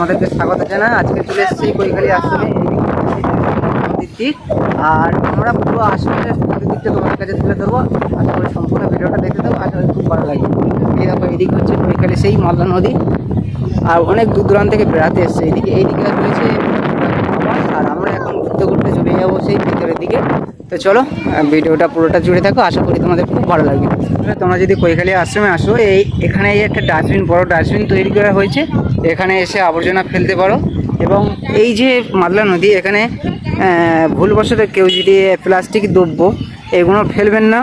তোমাদেরকে স্বাগত জানাই। আজকে চলে এসেছি কৈখালি আশ্রমে দিকটি আর আমরা পুরো আশ্রমের দিকটা তোমাদের কাছে তুলে ধরবো। আশা করি সম্পূর্ণ ভিডিওটা দেখতে দেবো আশা করি খুব ভালো এই দেখো, এদিকে হচ্ছে কৈখালি সেই মালদা নদী। আর অনেক দূর দূরান্ত থেকে বেড়াতে এসছে। এইদিকে এইদিকে রয়েছে আর আমরা এখন ঘুরতে ঘুরতে চলে যাব সেই ভিতরের দিকে। তো চলো ভিডিওটা পুরোটা জুড়ে থাকো, আশা করি তোমাদের খুব ভালো লাগবে। তোমরা যদি কৈখালি আশ্রমে আসো, এই এখানে এই একটা ডাস্টবিন, বড় ডাস্টবিন তৈরি করা হয়েছে। এখানে এসে আবর্জনা ফেলতে পারো। এবং এই যে মাদলা নদী, এখানে ভুলবশত কেউ যদি প্লাস্টিক দ্রব্য এগুলো ফেলবেন না,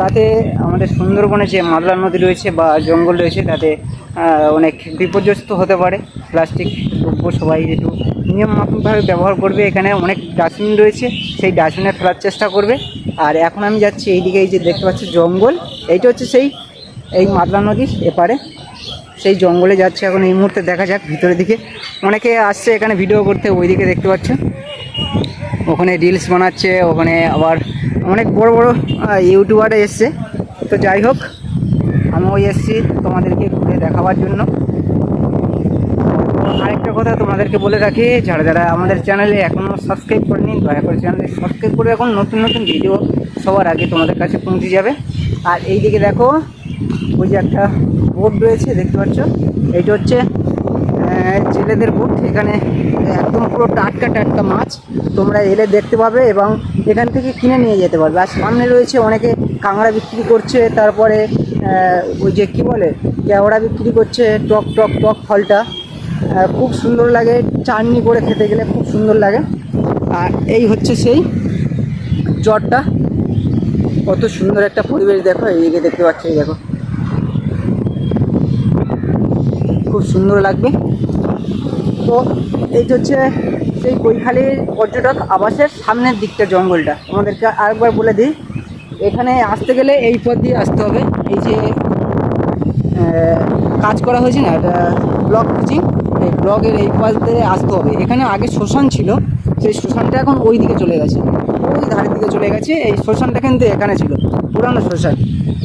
তাতে আমাদের সুন্দরবনে যে মাদলা নদী রয়েছে বা জঙ্গল রয়েছে, তাতে অনেক বিপর্যস্ত হতে পারে। প্লাস্টিক দ্রব্য সবাই একটু নিয়মমাফিকভাবে ব্যবহার করবে, এখানে অনেক ডাস্টবিন রয়েছে, সেই ডাস্টবিনে ফেলার চেষ্টা করবে। আর এখন আমি যাচ্ছি এইদিকে, এই যে দেখতে পাচ্ছি জঙ্গল, এইটা হচ্ছে সেই, এই মাদলা নদীর এপারে। সেই জঙ্গলে যাচ্ছে এখন, এই মুহূর্তে দেখা যাক ভিতরের দিকে। অনেকে আসছে এখানে ভিডিও করতে, ওইদিকে দেখতে পাচ্ছ। ওখানে রিলস বানাচ্ছে, ওখানে আবার অনেক বড় বড় ইউটিউবারে এসছে। তো যাই হোক, আমিও এসেছি তোমাদেরকে ঘুরে দেখাবার জন্য। কথা তোমাদেরকে বলে রাখি, যারা যারা আমাদের চ্যানেলে এখনও সাবস্ক্রাইব করেনি, দয়া করে চ্যানেলে সাবস্ক্রাইব করে এখন নতুন নতুন ভিডিও সবার আগে তোমাদের কাছে পৌঁছে যাবে। আর এই দিকে দেখো, ওই যে একটা বোর্ড রয়েছে, দেখতে পাচ্ছ? এইটা হচ্ছে জেলেদের বোট এখানে একদম পুরো টাটকা টাটকা মাছ তোমরা এলে দেখতে পাবে এবং এখান থেকে কিনে নিয়ে যেতে পারবে। আর সামনে রয়েছে অনেকে কাঁকড়া বিক্রি করছে, তারপরে ওই যে কী বলে, কেওড়া বিক্রি করছে, টক টক টক ফলটা। খুব সুন্দর লাগে চাটনি করে খেতে গেলে, খুব সুন্দর লাগে। আর এই হচ্ছে সেই চটটা কত সুন্দর একটা পরিবেশ দেখো এইদিকে দেখতে পাচ্ছ দেখো। খুব সুন্দর লাগবে। তো এই হচ্ছে সেই কৈখালির পর্যটক আবাসের সামনের দিকটা জঙ্গলটা। তোমাদেরকে আরেকবার বলে দিই, এখানে আসতে গেলে এই পথ দিয়ে আসতে হবে। এই যে কাজ করা হয়েছে না ব্লক কোচিং। এই ব্লকের এই পাশ দিয়ে আসতে হবে। এখানে আগে শ্মশান ছিল, সেই শ্মশানটা এখন ওই দিকে চলে গেছে। ওই ধারের দিকে চলে গেছে, এই শ্মশানটা কিন্তু এখানে ছিল, পুরানো শ্মশান।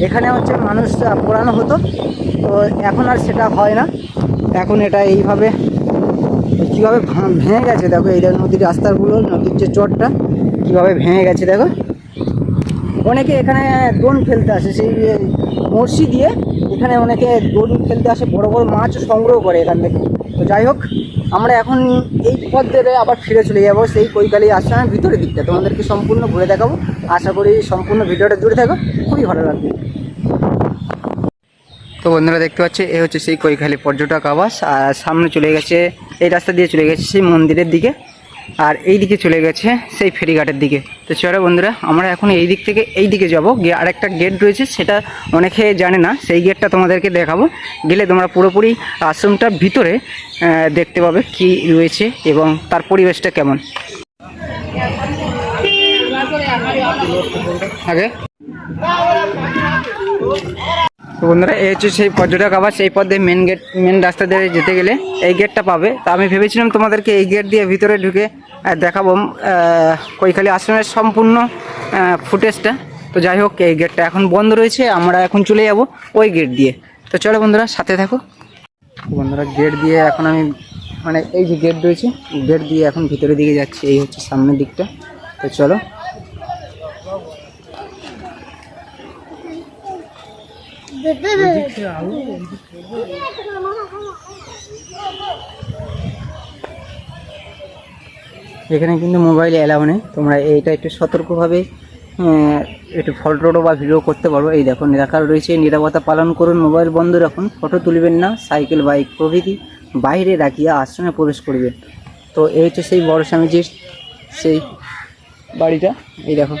এখানে হচ্ছে মানুষ পোড়ানো হতো। তো এখন আর সেটা হয় না। এখন এটা এইভাবে, কীভাবে ভেঙে গেছে, দেখো, এই দেখো নদীর রাস্তাগুলো, নদীর যে চটটা কীভাবে ভেঙে গেছে, দেখো। অনেকে এখানে দোন ফেলতে আসে, সেই মরসি দিয়ে এখানে অনেকে দোন ফেলতে আসে, বড় বড় মাছ সংগ্রহ করে এখান থেকে। তো যাই হোক, আমরা এখন এই পথ ধরে আবার ফিরে চলে যাব সেই কৈকালি আশ্রমের ভিতরের দিকটা। তোমাদেরকে সম্পূর্ণ ঘুরে দেখাবো। আশা করি সম্পূর্ণ ভিডিওটা জুড়ে থাকো। খুবই ভালো লাগবে। তো বন্ধুরা দেখতে পাচ্ছে, এ হচ্ছে সেই কৈখালি পর্যটক আবাস। আর সামনে চলে গেছে, এই রাস্তা দিয়ে চলে গেছে সেই মন্দিরের দিকে। আর এই দিকে চলে গেছে সেই ফেরিঘাটের দিকে। তো চলো বন্ধুরা, আমরা এখন এই দিক থেকে এই দিকে যাব। গিয়ে আরেকটা গেট রয়েছে, সেটা অনেকে জানে না। সেই গেটটা তোমাদেরকে দেখাবো। গেলে তোমরা পুরোপুরি আশ্রমটার ভিতরে দেখতে পাবে কি রয়েছে এবং তার পরিবেশটা কেমন। আগে। তো বন্ধুরা, এই হচ্ছে সেই পর্যটক আবার, সেই পথে মেন গেট মেন রাস্তা দিয়ে যেতে গেলে এই গেটটা পাবে। তা আমি ভেবেছিলাম তোমাদেরকে এই গেট দিয়ে ভিতরে ঢুকে দেখাবো কৈখালি আশ্রমের সম্পূর্ণ ফুটেজটা তো যাই হোক, এই গেটটা এখন বন্ধ রয়েছে, আমরা এখন চলে যাব ওই গেট দিয়ে। তো চলো বন্ধুরা, সাথে থাকো। বন্ধুরা গেট দিয়ে এখন আমি মানে এই যে গেট রয়েছে গেট দিয়ে এখন ভিতরের দিকে যাচ্ছি, এই হচ্ছে সামনের দিকটা। তো চলো এখানে কিন্তু মোবাইল অ্যালাউ নেই। তোমরা এইটা একটু সতর্কভাবে একটু ফটো বা ভিডিও করতে পারো। এই দেখো লেখা রয়েছে। নিরাপত্তা পালন করুন মোবাইল বন্ধ রাখুন ফটো তুলবেন না। সাইকেল বাইক প্রভৃতি বাইরে রাখিয়া আশ্রমে প্রবেশ করবেন। তো এই হচ্ছে সেই বড় স্বামীজির সেই বাড়িটা। এই দেখো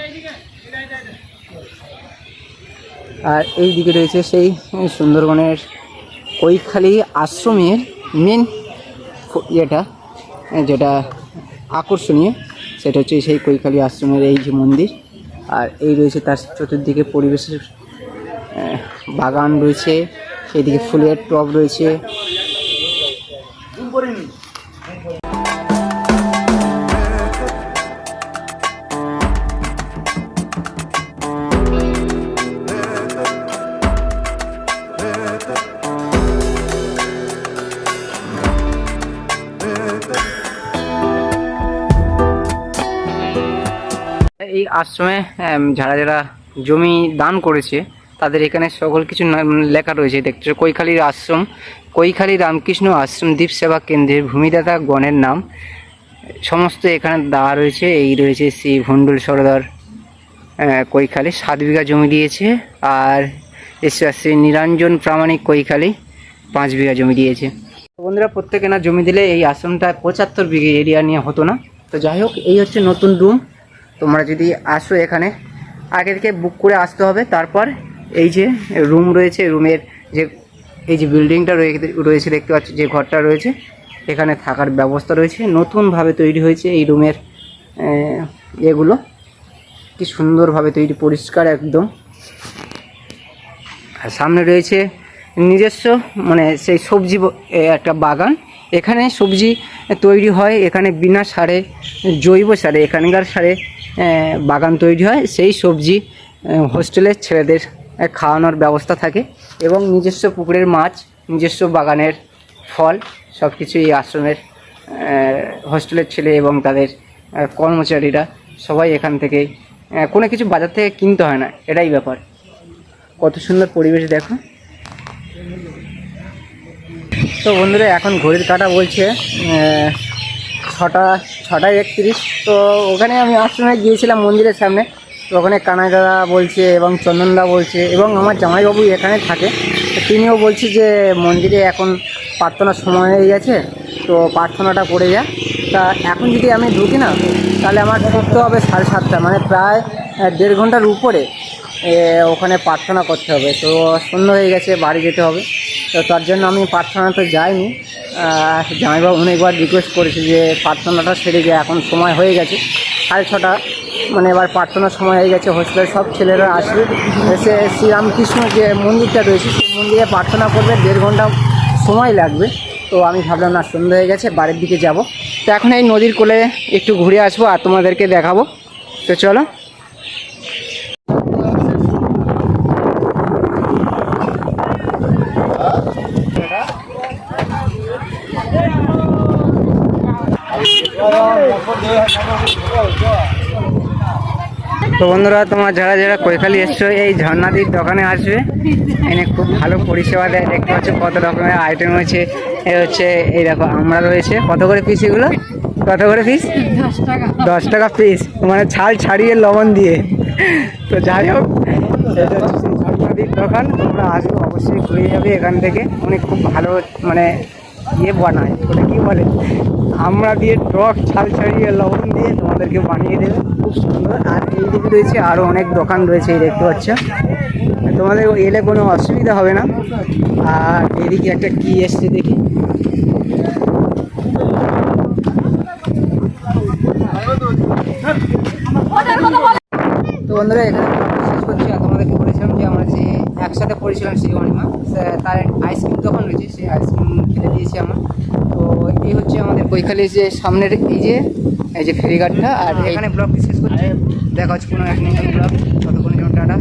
আর এই দিকে রয়েছে সেই সুন্দরবনের কৈখালি আশ্রমের মেন ইয়েটা, যেটা আকর্ষণীয়, সেটা হচ্ছে সেই কৈখালি আশ্রমের এই যে মন্দির। আর এই রয়েছে তার চতুর্দিকে পরিবেশের বাগান রয়েছে, সেইদিকে ফুলের টব রয়েছে এই আশ্রমে যারা যারা জমি দান করেছে, তাদের এখানে সকল কিছু লেখা রয়েছে। দেখতে কৈখালীর আশ্রম, কৈখালী রামকৃষ্ণ আশ্রম দ্বীপ সেবা কেন্দ্রের ভূমিদাতা গণের নাম। সমস্ত এখানে দেওয়া রয়েছে। এই রয়েছে শ্রী ভণ্ডুল সরদার কৈখালী। সাত বিঘা জমি দিয়েছে আর শ্রী নিরঞ্জন প্রামাণিক কৈখালী পাঁচ বিঘা জমি দিয়েছে। বন্ধুরা, প্রত্যেকে না জমি দিলে এই আশ্রমটা পঁচাত্তর বিঘে এরিয়া নিয়ে হতো না। তো যাই হোক, এই হচ্ছে নতুন রুম তোমরা যদি আসো এখানে, আগে থেকে বুক করে আসতে হবে। তারপর এই যে রুম রয়েছে, রুমের যে, এই যে বিল্ডিংটা রয়েছে, দেখতে পাচ্ছ, যে ঘরটা রয়েছে, এখানে থাকার ব্যবস্থা রয়েছে। নতুনভাবে তৈরি হয়েছে এই রুমের এগুলো। কি সুন্দরভাবে তৈরি, পরিষ্কার একদম। আর সামনে রয়েছে নিজস্ব মানে সেই সবজি একটা বাগান। এখানে সবজি তৈরি হয়, এখানে বিনা সারে, জৈব সারে, এখানকার সারে বাগান তৈরি হয়, সেই সবজি হোস্টেলের ছেলেদের খাওয়ানোর ব্যবস্থা থাকে এবং নিজস্ব পুকুরের মাছ, নিজস্ব বাগানের ফল সব কিছু এই আশ্রমের হোস্টেলের ছেলে এবং তাদের কর্মচারীরা সবাই এখান থেকে কোনো কিছু বাজার থেকে কিনতে হয় না, এটাই ব্যাপার। কত সুন্দর পরিবেশ দেখো। তো বন্ধুরা, এখন ঘড়ির কাটা বলছে ছটা ছটা একত্রিশ। তো ওখানে আমি আশ্রমে গিয়েছিলাম মন্দিরের সামনে। তো ওখানে কানাইদাদা বলছে এবং চন্দনদা বলছে এবং আমার জামাইবাবু এখানে থাকে। তিনিও বলছে যে মন্দিরে এখন প্রার্থনার সময় হয়ে গেছে, তো প্রার্থনাটা করে যা। তা এখন যদি আমি ঢুকি না, তাহলে আমার ঢুকতে হবে সাড়ে সাতটা মানে প্রায় দেড় ঘণ্টার উপরে ওখানে প্রার্থনা করতে হবে। তো সন্ধ্যা হয়ে গেছে, বাড়ি যেতে হবে। তো তার জন্য আমি প্রার্থনা তো যাইনি। জামাইবাবু অনেকবার রিকোয়েস্ট করেছে যে প্রার্থনাটা সেরে যায় এখন সময় হয়ে গেছে। সাড়ে ছটা মানে এবার প্রার্থনার সময় হয়ে গেছে হোস্টেলের সব ছেলেরা আসবে। এসে শ্রীরামকৃষ্ণ যে মন্দিরটা রয়েছে, সেই মন্দিরে প্রার্থনা করবে, দেড় ঘণ্টা সময় লাগবে। তো আমি ভাবলাম, না সন্ধ্যা হয়ে গেছে, বাড়ির দিকে যাব। তো এখন এই নদীর কোলে একটু ঘুরে আসব আর তোমাদেরকে দেখাবো। তো চলো। তো বন্ধুরা, তোমার যারা যারা কৈখালি এসছো, এই ঝর্ণাদির দোকানে আসবে। এনে খুব ভালো পরিষেবা দেয়। দেখতে পাচ্ছ কত রকমের আইটেম হচ্ছে এ হচ্ছে, এই দেখো, আমরা রয়েছে। কত করে পিস এগুলো? কত করে পিস দশ টাকা পিস মানে ছাল ছাড়িয়ে লবণ দিয়ে। তো যাই হোক ঝর্ণাদির দোকান। তোমরা আসবে, অবশ্যই ঘুরে যাবে এখান থেকে। উনি খুব ভালো মানে ইয়ে বানায়। ওটা কি বলে? আমরা দিয়ে টক ছাল ছাড়িয়ে লবণ দিয়ে তোমাদেরকে বানিয়ে দেবে। খুব সুন্দর। আর এই দিকে রয়েছে আরও অনেক দোকান রয়েছে এই দেখতে পাচ্ছ। তোমাদের এলে কোনো অসুবিধা হবে না। আর এদিকে একটা কি এসছে দেখি। তো বন্ধুরা এখানে শেষ করছি আর তোমাদেরকে বলেছিলাম যে আমরা যে একসাথে পড়েছিলাম সেই অনিমা তার আইসক্রিম দোকান রয়েছে সেই আইসক্রিম খেতে দিয়েছি আমার। তো এই হচ্ছে আমাদের বৈখালি যে সামনের এই যে এই যে ফেরিঘাটটা আর এখানে ব্লগটি শেষ করছি। দেখা হচ্ছে কোনো এক ব্লগ। ততক্ষণের জন্য টাটা।